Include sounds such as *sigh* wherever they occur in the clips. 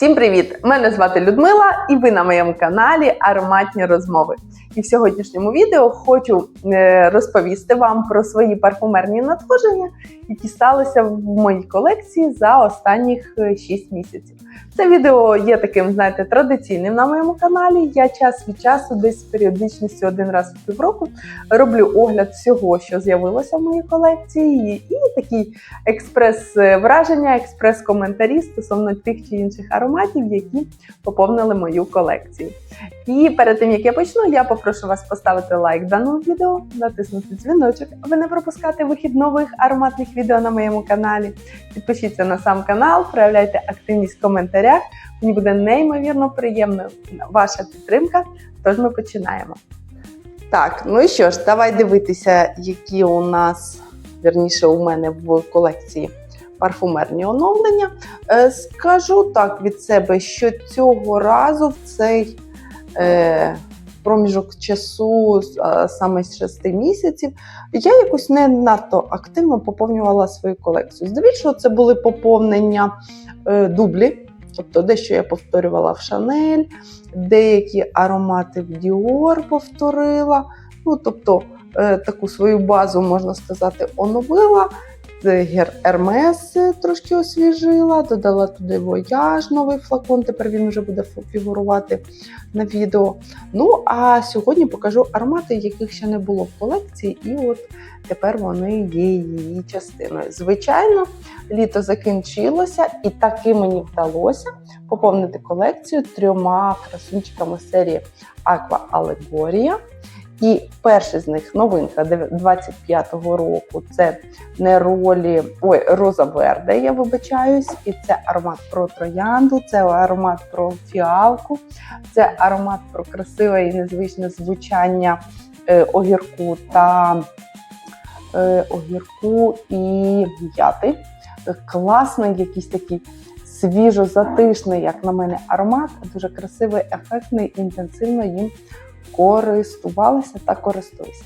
Всім привіт! Мене звати Людмила, і ви на моєму каналі Ароматні розмови. І в сьогоднішньому відео хочу е, розповісти вам про свої парфумерні надходження, які сталися в моїй колекції за останніх 6 місяців. Це відео є таким, знаєте, традиційним на моєму каналі. Я час від часу, десь з періодичністю один раз в півроку, роблю огляд всього, що з'явилося в моїй колекції, і такий експрес-враження, експрес-коментарі стосовно тих чи інших ароматів, які поповнили мою колекцію. І перед тим як я почну, я попрошу вас поставити лайк даному відео, натиснути дзвіночок, аби не пропускати вихід нових ароматних відео на моєму каналі. Підпишіться на сам канал, проявляйте активність в коментарях. Мені буде неймовірно приємною ваша підтримка. Тож ми починаємо. Так, ну і що ж, давай дивитися, які у нас, вірніше, у мене в колекції парфумерні оновлення. Е, Скажу так від себе, що цього разу в цей е, проміжок часу, саме з 6 місяців, я якось не надто активно поповнювала свою колекцію. Здебільшого, це були поповнення е, дублі. Тобто дещо я повторювала в Шанель, деякі аромати в Діор повторила. Ну, тобто е, таку свою базу, можна сказати, оновила. Ермес трошки освіжила, додала туди вояж, новий флакон. Тепер він вже буде фігурувати на відео. Ну, а сьогодні покажу аромати, яких ще не було в колекції, і от тепер вони є її частиною. Звичайно, літо закінчилося, і таки мені вдалося поповнити колекцію трьома красунчиками серії Aqua Allegoria. І перший з них новинка 25-го року. Це не ролі ой, Роза Верде, я вибачаюсь, і це аромат про троянду, це аромат про фіалку, це аромат про красиве і незвичне звучання е, огірку та е, огірку і м'яти. Класний, якийсь такий свіжо-затишний, як на мене, аромат, дуже красивий, ефектний, інтенсивно їм користувалися та користуюся.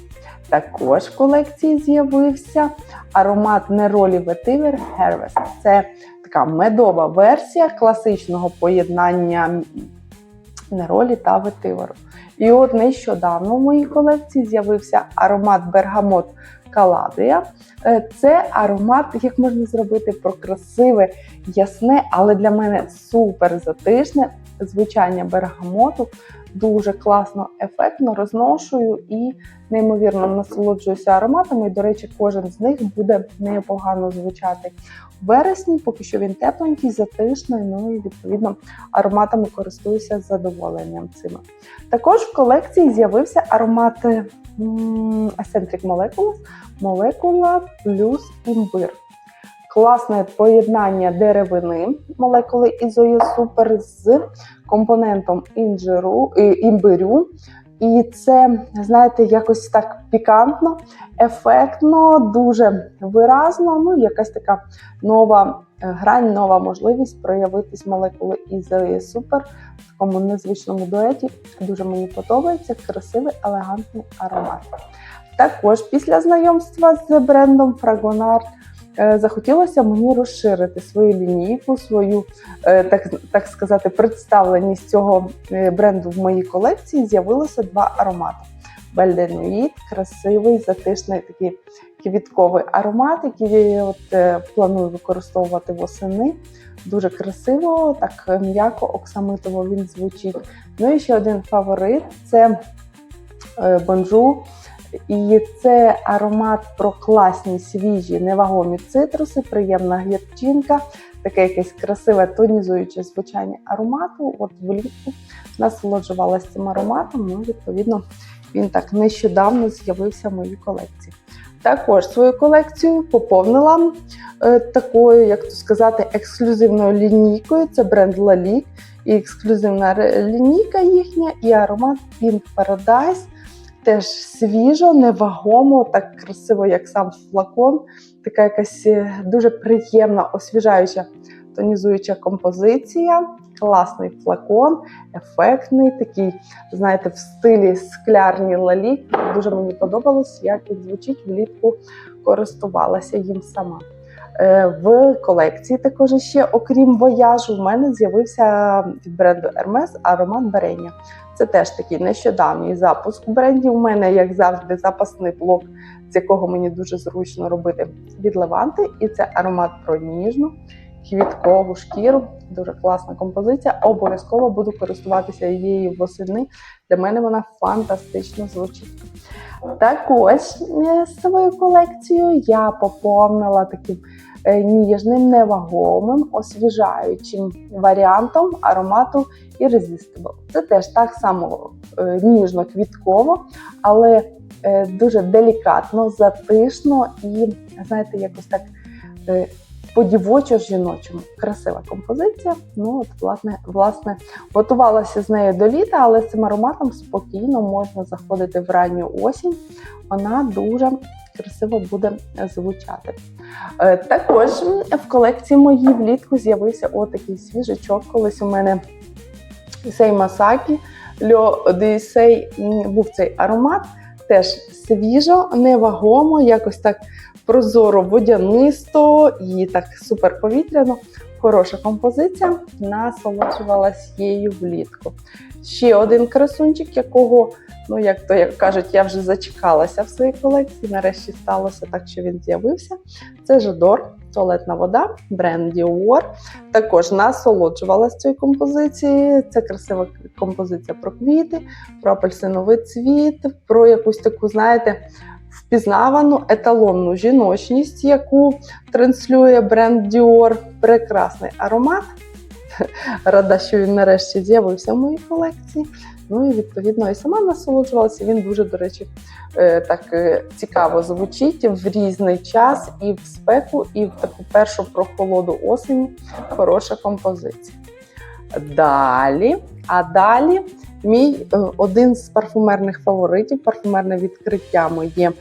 Також в колекції з'явився аромат Неролі Vetiver Harvest. Це така медова версія класичного поєднання неролі та ветиверу. І от нещодавно в моїй колекції з'явився аромат Бергамот Каладія. Це аромат, як можна зробити про красиве, ясне, але для мене супер затишне звучання бергамоту дуже класно, ефектно розношую і неймовірно насолоджуюся ароматами. До речі, кожен з них буде непогано звучати в вересні, поки що він тепленький, затишний, ну і відповідно ароматами користуюся з задоволенням цими. Також в колекції з'явився аромат Eccentric Molecules молекула плюс імбир. Класне поєднання деревини молекули Ізоє Супер з компонентом інжиру, імбирю. І це, знаєте, якось так пікантно, ефектно, дуже виразно. Ну, якась така нова грань, нова можливість проявитись молекули Ізоє Супер в такому незвичному дуеті. Дуже мені подобається красивий, елегантний аромат. Також після знайомства з брендом Fragonard захотілося мені розширити свою лінійку, свою, так так сказати, представленість цього бренду в моїй колекції. З'явилося два аромати. Бельденуїд, красивий, затишний такий квітковий аромат, який я от, планую використовувати восени. Дуже красиво, так м'яко, оксамитово він звучить. Ну і ще один фаворит це бонжу. І це аромат про класні свіжі, невагомі цитруси, приємна гірчинка, таке якесь красиве тонізуюче звучання аромату. От влітку насолоджувалася цим ароматом, ну, відповідно, він так нещодавно з'явився в моїй колекції. Також свою колекцію поповнила е, такою, як то сказати, ексклюзивною лінійкою. Це бренд Lalique і ексклюзивна лінійка їхня, і аромат Pink Paradise. Теж свіжо, невагомо, так красиво, як сам флакон. Така якась дуже приємна, освіжаюча, тонізуюча композиція. Класний флакон, ефектний, такий, знаєте, в стилі склярні лалі. Дуже мені подобалось, як він звучить влітку, користувалася їм сама. Е, В колекції також ще, окрім вояжу, в мене з'явився від бренду Hermes аромат Берення. Це теж такий нещодавній запуск бренді. У мене, як завжди, запасний блок, з якого мені дуже зручно робити від леванти. І це аромат про ніжну квіткову шкіру. Дуже класна композиція. Обов'язково буду користуватися її восени. Для мене вона фантастично звучить. Також е, з своєю я поповнила таким е, ніжним, невагомим, освіжаючим варіантом аромату Irresistible. Це теж так само е, ніжно-квітково, але дуже делікатно, затишно і, знаєте, якось так е, по-дівочо жіночому. Красива композиція. Ну, от, власне, власне, готувалася з нею до літа, але цим ароматом спокійно можна заходити в ранню осінь. Вона дуже красиво буде звучати. Е, Також в колекції моїй влітку з'явився отакий свіжачок. Колись у мене Ісей Масакі Льо Одіссей був цей аромат. Теж свіжо, невагомо, якось так прозоро водянисто і так супер повітряно. Хороша композиція. Насолоджувалась її влітку. Ще один красунчик, якого, ну як то як кажуть, я вже зачекалася в своїй колекції. Нарешті сталося так, що він з'явився. Це Жадор, туалетна вода, бренд Dior. Також насолоджувалася цією композицією. Це красива композиція про квіти, про апельсиновий цвіт, про якусь таку, знаєте, впізнавану еталонну жіночність, яку транслює бренд Dior. Прекрасний аромат. *laughs* Рада, що він нарешті з'явився в моїй колекції. Ну і відповідно і сама насолоджувалася. Він дуже, до речі, е, так е, цікаво звучить в різний час, і в спеку, і в таку першу прохолоду осені. Хороша композиція. Далі, а далі мій е, один з парфумерних фаворитів, парфумерне відкриття моє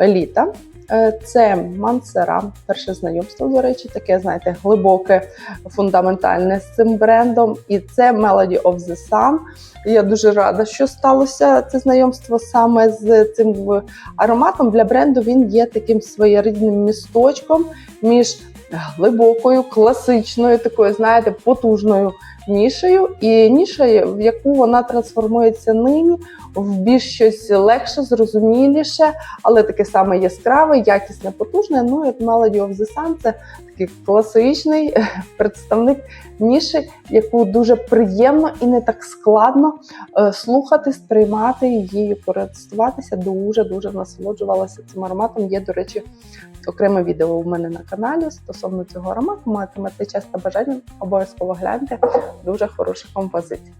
літа. Е, Це Мансера, перше знайомство, до речі, таке, знаєте, глибоке, фундаментальне з цим брендом. І це Melody of the Sun. Я дуже рада, що сталося це знайомство саме з цим ароматом. Для бренду він є таким своєрідним місточком між глибокою, класичною, такою, знаєте, потужною нішею, і ніша, в яку вона трансформується нині в більш щось легше, зрозуміліше, але таке саме яскраве, якісне, потужне. Ну, як Melody of the Sun, це такий класичний е, представник ніші, яку дуже приємно і не так складно е, слухати, сприймати її, користуватися. Дуже дуже насолоджувалася цим ароматом. Є, до речі, окреме відео у мене на каналі стосовно цього аромату. Матимете час та бажання, обов'язково гляньте. Дуже хороша композиція.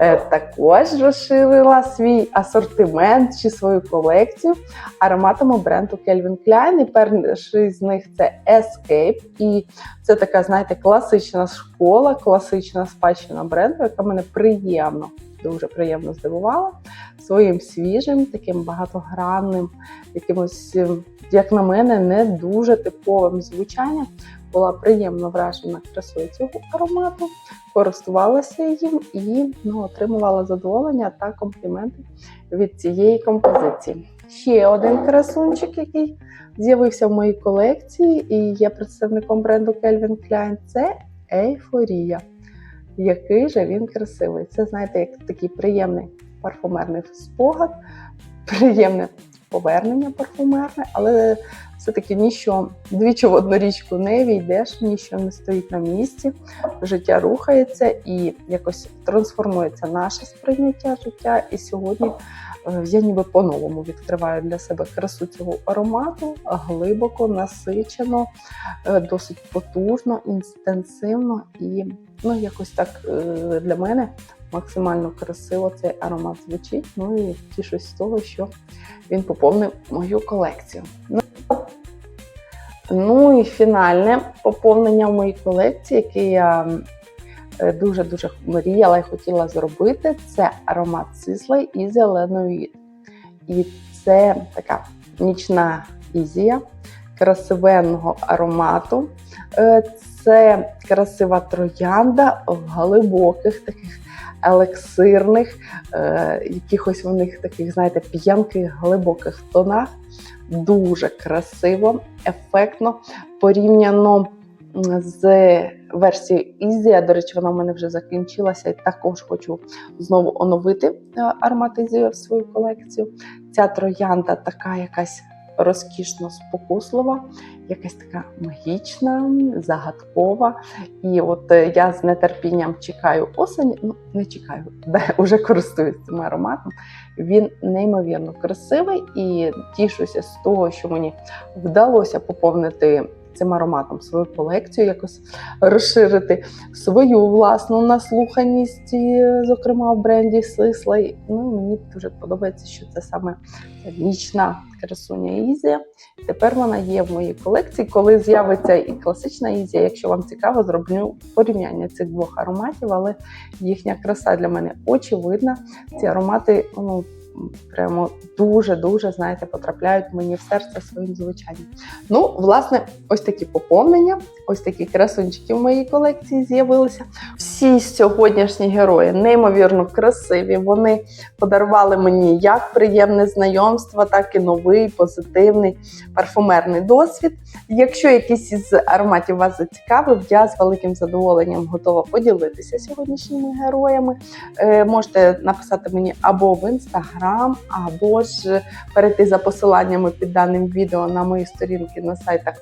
Е, Також розширила свій асортимент чи свою колекцію ароматами бренду Calvin Klein. І перший з них це Escape. І це така, знаєте, класична школа, класична спадщина бренду, яка мене приємно, дуже приємно здивувала своїм свіжим, таким багатогранним, якимось, е, як на мене, не дуже типовим звучанням. Була приємно вражена красою цього аромату, користувалася їм і ну, отримувала задоволення та компліменти від цієї композиції. Ще один красунчик, який з'явився в моїй колекції і є представником бренду Calvin Klein, це Ейфорія. Який же він красивий. Це, знаєте, як такий приємний парфумерний спогад, приємне повернення парфумерне, але все-таки ніщо двічі в одну річку не війдеш, ніщо не стоїть на місці, життя рухається і якось трансформується наше сприйняття життя. І сьогодні е, я ніби по-новому відкриваю для себе красу цього аромату глибоко, насичено, е, досить потужно, інтенсивно і ну, якось так е, для мене максимально красиво цей аромат звучить. Ну і тішусь з того, що він поповнив мою колекцію. Ну, і фінальне поповнення в моїй колекції, яке я е, дуже-дуже мріяла і хотіла зробити, це аромат Сислей і зеленої. І це така нічна ізія красивенного аромату. Е, Це красива троянда в глибоких таких елексирних, е, якихось у них таких, знаєте, п'янких глибоких тонах. Дуже красиво, ефектно порівняно з версією Ізія. До речі, вона в мене вже закінчилася, і також хочу знову оновити е, в свою колекцію. Ця троянда така якась розкішно спокуслива, якась така магічна, загадкова. І от е, я з нетерпінням чекаю осені. Ну, не чекаю, *laughs* де вже користуюсь цим ароматом. Він неймовірно красивий і тішуся з того, що мені вдалося поповнити цим ароматом свою колекцію, якось розширити свою власну наслуханість, зокрема в бренді Сислай. Ну, мені дуже подобається, що це саме нічна красуня Ізія. Тепер вона є в моїй колекції. Коли з'явиться і класична Ізія, якщо вам цікаво, зроблю порівняння цих двох ароматів, але їхня краса для мене очевидна. Ці аромати ну, прямо дуже-дуже, знаєте, потрапляють мені в серце своїм звучанням. Ну, власне, ось такі поповнення, ось такі красунчики в моїй колекції з'явилися. Всі сьогоднішні герої неймовірно красиві. Вони подарували мені як приємне знайомство, так і новий позитивний парфумерний досвід. Якщо якийсь із ароматів вас зацікавив, я з великим задоволенням готова поділитися сьогоднішніми героями. Е, можете написати мені або в інстаграм, або ж перейти за посиланнями під даним відео на мої сторінки на сайтах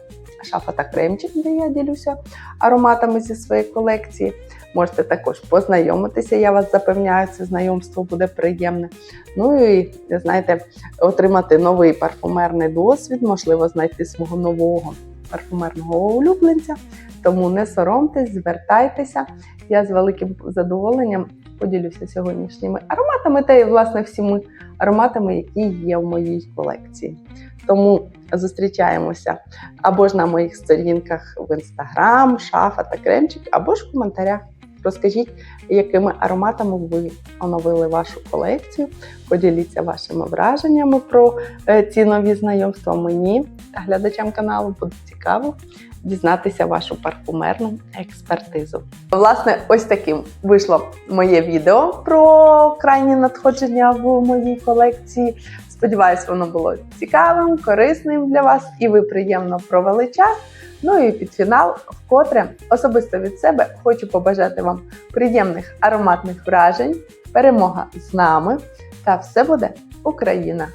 Шафа та Кремчик, де я ділюся ароматами зі своєї колекції. Можете також познайомитися, я вас запевняю, це знайомство буде приємне. Ну і знаєте, отримати новий парфумерний досвід, можливо, знайти свого нового парфумерного улюбленця. Тому не соромтесь, звертайтеся. Я з великим задоволенням поділюся сьогоднішніми ароматами та й власне всіми ароматами, які є в моїй колекції. Тому зустрічаємося або ж на моїх сторінках в інстаграм, шафа та кремчик, або ж в коментарях. Розкажіть, якими ароматами ви оновили вашу колекцію. Поділіться вашими враженнями про е, ці нові знайомства. Мені та глядачам каналу буде цікаво дізнатися вашу парфумерну експертизу. Власне, ось таким вийшло моє відео про крайні надходження в моїй колекції. Сподіваюсь, воно було цікавим, корисним для вас, і ви приємно провели час. Ну і під фінал, вкотре особисто від себе хочу побажати вам приємних ароматних вражень, перемога з нами, та все буде Україна!